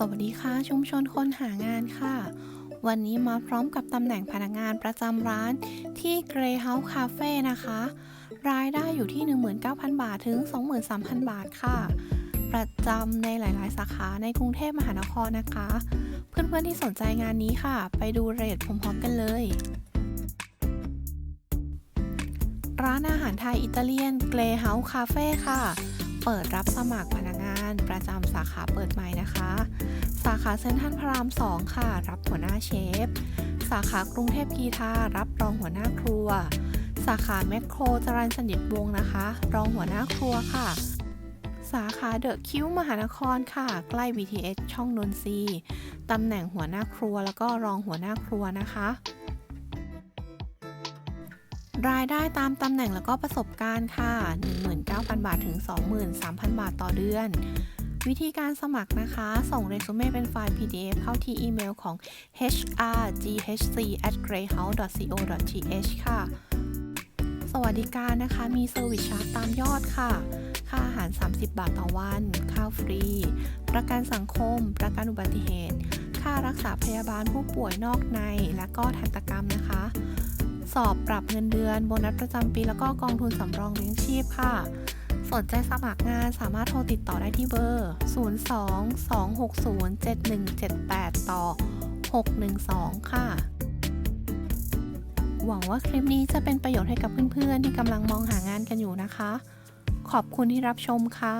สวัสดีค่ะ ชุมชนคนหางานค่ะ วันนี้มาพร้อมกับตำแหน่งพนักงานประจำร้านที่ Grey House Cafe นะคะ รายได้อยู่ที่ 19,000 บาทถึง 23,000 บาทค่ะ ประจำในหลาย ๆ สาขาในกรุงเทพมหานครนะคะ เพื่อน ๆ ที่สนใจงานนี้ค่ะ ไปดูเรทพร้อม ๆ กันเลยร้านอาหารไทยอิตาเลียน Grey House Cafe ค่ะ เปิดรับสมัครพนักานประจำสาขาเปิดใหม่นะคะ สาขาเซ็นทรัลพระราม 2 ค่ะ รับหัวหน้าเชฟ สาขากรุงเทพกีทารับรองหัวหน้าครัว สาขาแมคโครจรัญสนิทวงนะคะ รองหัวหน้าครัวค่ะ สาขาเดอะคิวมหานครค่ะ ใกล้ BTS ช่องนนทรีตำแหน่งหัวหน้าครัวแล้วก็รองหัวหน้าครัวนะคะ รายได้ตามตำแหน่งแล้วก็ประสบการณ์ค่ะ 19,000 บาทถึง 23,000 บาทต่อเดือน วิธีการสมัครนะคะ ส่งเรซูเม่เป็นไฟล์ PDF เข้าที่อีเมลของ hrghc@greyhouse.co.th ค่ะ สวัสดิการนะคะ มีเซอร์วิสชาร์จตามยอดค่ะ ค่าอาหาร 30 บาทต่อวันข้าวฟรี ประกันสังคม ประกันอุบัติเหตุ ค่ารักษาพยาบาลผู้ป่วยนอกใน และก็ทันตกรรมนะคะ สอบปรับเงินเดือน โบนัสประจำปี แล้วก็กองทุนสำรองเลี้ยงชีพค่ะ สนใจสมัครงานสามารถโทรติดต่อได้ที่เบอร์ 02-260-7178 ต่อ 612 ค่ะ หวังว่าคลิปนี้จะเป็นประโยชน์ให้กับเพื่อนๆ ที่กำลังมองหางานกันอยู่นะคะ ขอบคุณที่รับชมค่ะ